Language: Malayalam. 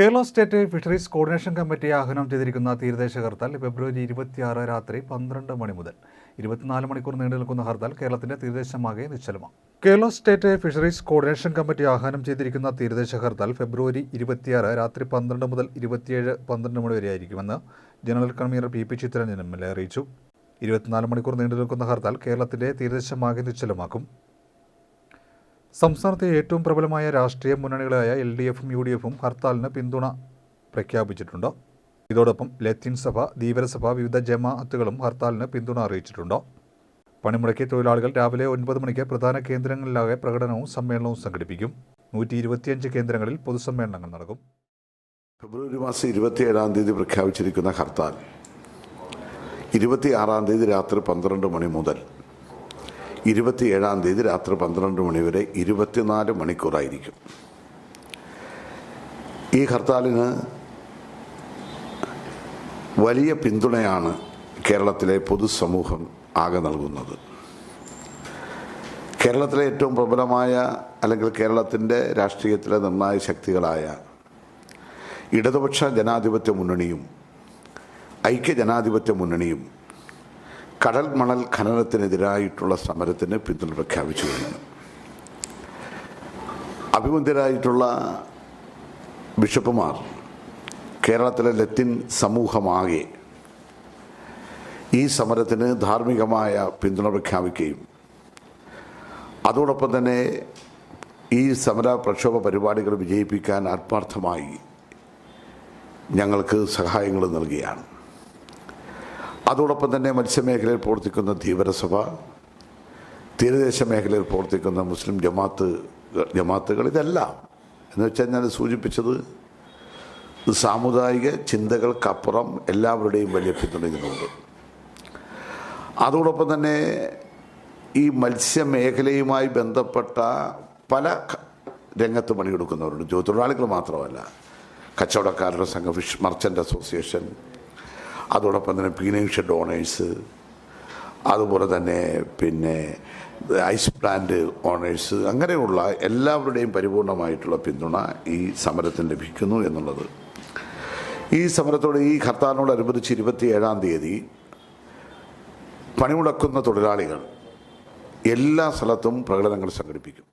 Kerala state fisheries coordination committee ആഹ്വാനം ചെയ്തിരിക്കുന്ന തീരദേശ ഹർത്താൽ ഫെബ്രുവരി ഇരുപത്തിയാറ് രാത്രി പന്ത്രണ്ട് മണി മുതൽ ഇരുപത്തിനാല് മണിക്കൂർ നീണ്ടു നിൽക്കുന്ന ഹർത്താൽ കേരളത്തിന്റെ തീരദേശമാകെ നിശ്ചലമാണ് Kerala state fisheries coordination committee ആഹ്വാനം ചെയ്തിരിക്കുന്ന തീരദേശ ഹർത്താൽ ഫെബ്രുവരി ഇരുപത്തിയാറ് രാത്രി പന്ത്രണ്ട് മുതൽ ഇരുപത്തിയേഴ് പന്ത്രണ്ട് മണി വരെയായിരിക്കുമെന്ന് general convener P P Chitharanjan M L A അറിയിച്ചു. ഇരുപത്തിനാല് മണിക്കൂർ നീണ്ടു നിൽക്കുന്ന ഹർത്താൽ കേരളത്തിന്റെ തീരദേശമാകെ നിശ്ചലമാക്കും. സംസ്ഥാനത്തെ ഏറ്റവും പ്രബലമായ രാഷ്ട്രീയ മുന്നണികളായ എൽ ഡി എഫും യു ഡി എഫും ഹർത്താലിന് പിന്തുണ പ്രഖ്യാപിച്ചിട്ടുണ്ട്. ഇതോടൊപ്പം ലത്തീൻ സഭ ധീവരസഭ വിവിധ ജമാഅത്തുകളും ഹർത്താലിന് പിന്തുണ അറിയിച്ചിട്ടുണ്ട്. പണിമുടക്കിയ തൊഴിലാളികൾ രാവിലെ ഒൻപത് മണിക്ക് പ്രധാന കേന്ദ്രങ്ങളിലാകെ പ്രകടനവും സമ്മേളനവും സംഘടിപ്പിക്കും. നൂറ്റി ഇരുപത്തിയഞ്ച് കേന്ദ്രങ്ങളിൽ പൊതുസമ്മേളനങ്ങൾ നടക്കും. ഫെബ്രുവരി മാസം ഇരുപത്തിയേഴാം തീയതി പ്രഖ്യാപിച്ചിരിക്കുന്ന ഹർത്താൽ ഇരുപത്തിയാറാം തീയതി രാത്രി പന്ത്രണ്ട് മണി മുതൽ ഇരുപത്തിയേഴാം തീയതി രാത്രി പന്ത്രണ്ട് മണി വരെ ഇരുപത്തിനാല് മണിക്കൂറായിരിക്കും. ഈ ഹർത്താലിന് വലിയ പിന്തുണയാണ് കേരളത്തിലെ പൊതുസമൂഹം ആകെ നൽകുന്നത്. കേരളത്തിലെ ഏറ്റവും പ്രബലമായ അല്ലെങ്കിൽ കേരളത്തിന്റെ രാഷ്ട്രീയത്തിലെ നിർണായക ശക്തികളായ ഇടതുപക്ഷ ജനാധിപത്യ മുന്നണിയും ഐക്യ ജനാധിപത്യ മുന്നണിയും കടൽ മണൽ ഖനനത്തിനെതിരായിട്ടുള്ള സമരത്തിന് പിന്തുണ പ്രഖ്യാപിച്ചു കഴിഞ്ഞു. അഭിമുഖരായിട്ടുള്ള ബിഷപ്പുമാർ കേരളത്തിലെ ലത്തിൻ സമൂഹമാകെ ഈ സമരത്തിന് ധാർമ്മികമായ പിന്തുണ പ്രഖ്യാപിക്കുകയും അതോടൊപ്പം തന്നെ ഈ സമര പ്രക്ഷോഭ പരിപാടികൾ വിജയിപ്പിക്കാൻ ആത്മാർത്ഥമായി ഞങ്ങൾക്ക് സഹായങ്ങൾ നൽകുകയാണ്. അതോടൊപ്പം തന്നെ മത്സ്യമേഖലയിൽ പ്രവർത്തിക്കുന്ന ധീവരസഭ തീരദേശ മേഖലയിൽ പ്രവർത്തിക്കുന്ന മുസ്ലിം ജമാത്ത് ജമാത്തുകൾ ഇതെല്ലാം. എന്ന് വെച്ചാൽ ഞാൻ സൂചിപ്പിച്ചത് സാമുദായിക ചിന്തകൾക്കപ്പുറം എല്ലാവരുടെയും വലിയ പിന്തുണ ഇതിനുണ്ട്. അതോടൊപ്പം തന്നെ ഈ മത്സ്യമേഖലയുമായി ബന്ധപ്പെട്ട പല രംഗത്ത് പണിയെടുക്കുന്നവരുണ്ട്. തൊഴിലാളികൾ മാത്രമല്ല. കച്ചവടക്കാരുടെ സംഘം ഫിഷ് മർച്ചന്റ് അസോസിയേഷൻ അതോടൊപ്പം തന്നെ പീനേഴ്സ് ഡോണേഴ്സ് അതുപോലെ തന്നെ പിന്നെ ഐസ് പ്ലാന്റ് ഓണേഴ്സ് അങ്ങനെയുള്ള എല്ലാവരുടെയും പരിപൂർണമായിട്ടുള്ള പിന്തുണ ഈ സമരത്തിന് ലഭിക്കുന്നു എന്നുള്ളത്. ഈ സമരത്തോട് ഈ ഹർത്താലിനോടനുബന്ധിച്ച് ഇരുപത്തിയേഴാം തീയതി പണിമുടക്കുന്ന തൊഴിലാളികൾ എല്ലാ സ്ഥലത്തും പ്രകടനങ്ങൾ സംഘടിപ്പിക്കും.